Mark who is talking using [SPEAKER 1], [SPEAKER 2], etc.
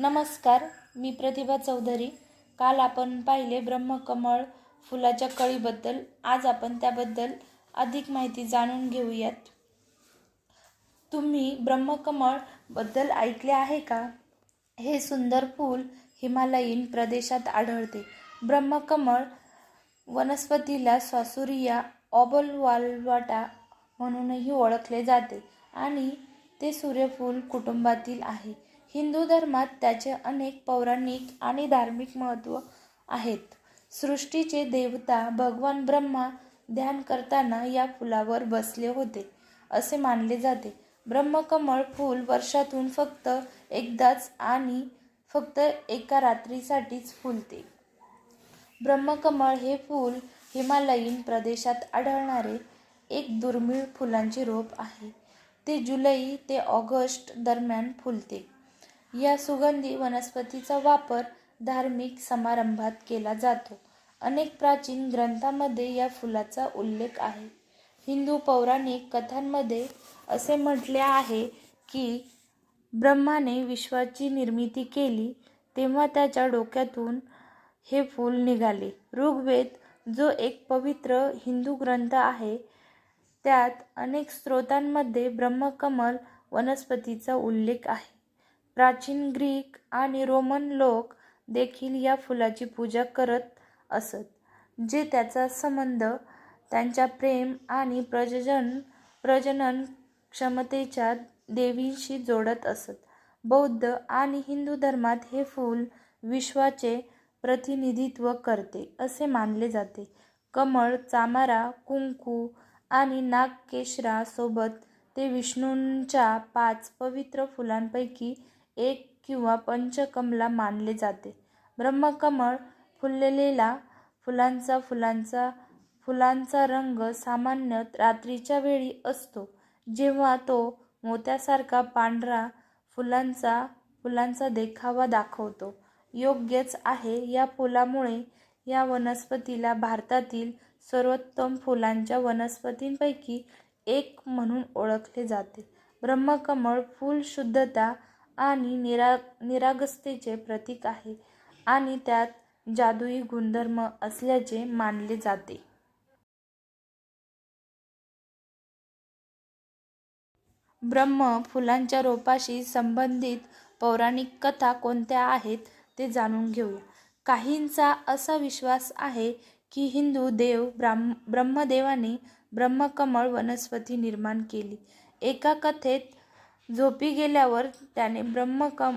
[SPEAKER 1] नमस्कार मी प्रतिभा चौधरी. काल आपण पाहिले ब्रह्मकमळ फुलाच्या कळीबद्दल. आज आपण त्याबद्दल अधिक माहिती जाणून घेऊयात. तुम्ही ब्रह्मकमळबद्दल ऐकले आहे का? हे सुंदर फूल हिमालयीन प्रदेशात आढळते. ब्रह्मकमळ वनस्पतीला स्वासुरिया ऑबलवालवाटा म्हणूनही ओळखले जाते आणि ते सूर्यफूल कुटुंबातील आहे. हिंदू धर्मात त्याचे अनेक पौराणिक आणि धार्मिक महत्त्व आहेत. सृष्टीचे देवता भगवान ब्रह्मा ध्यान करताना या फुलावर बसले होते असे मानले जाते. ब्रह्मकमळ फूल वर्षातून फक्त एकदाच आणि फक्त एका रात्रीसाठीच फुलते. ब्रह्मकमळ हे फूल हिमालयीन प्रदेशात आढळणारे एक दुर्मिळ फुलांचे रोप आहे. ते जुलै ते ऑगस्ट दरम्यान फुलते. या सुगंधी वनस्पतीचा वापर धार्मिक समारंभात केला जातो. अनेक प्राचीन ग्रंथांमध्ये या फुलाचा उल्लेख आहे. हिंदू पौराणिक कथांमध्ये असे म्हटले आहे की ब्रह्माने विश्वाची निर्मिती केली तेव्हा त्याच्या डोक्यातून हे फूल निघाले. ऋग्वेद जो एक पवित्र हिंदू ग्रंथ आहे त्यात अनेक स्रोतांमध्ये ब्रह्मकमल वनस्पतीचा उल्लेख आहे. प्राचीन ग्रीक आणि रोमन लोक देखील या फुलाची पूजा करत असत जे त्याचा संबंध त्यांच्या प्रेम आणि प्रजनन प्रजनन क्षमतेच्या देवींशी जोडत असत. बौद्ध आणि हिंदू धर्मात हे फूल विश्वाचे प्रतिनिधित्व करते असे मानले जाते. कमळ चामारा कुंकू आणि नागकेशरासोबत ते विष्णूंच्या पाच पवित्र फुलांपैकी एक किंवा पंचकमला मानले जाते. ब्रह्मकमळ फुललेला फुलांचा फुलांचा फुलांचा रंग सामान्य रात्रीच्या वेळी असतो जेव्हा तो मोत्यासारखा पांढरा फुलांचा फुलांचा देखावा दाखवतो. योग्यच आहे या फुलामुळे या वनस्पतीला भारतातील सर्वोत्तम फुलांच्या वनस्पतींपैकी एक म्हणून ओळखले जाते. ब्रह्मकमळ फूल शुद्धता आणि निरा निरागसतेचे प्रतीक आहे आणि त्यात जादुई गुणधर्म असल्याचे मानले जाते. ब्रह्म फुलांच्या रोपाशी संबंधित पौराणिक कथा कोणत्या आहेत ते जाणून घेऊया. काहींचा असा विश्वास आहे की हिंदू देव ब्राह्म ब्रह्मदेवाने ब्रह्मकमळ वनस्पती निर्माण केली. एका कथेत झोपी गेल्यावर त्याने ब्रह्मकम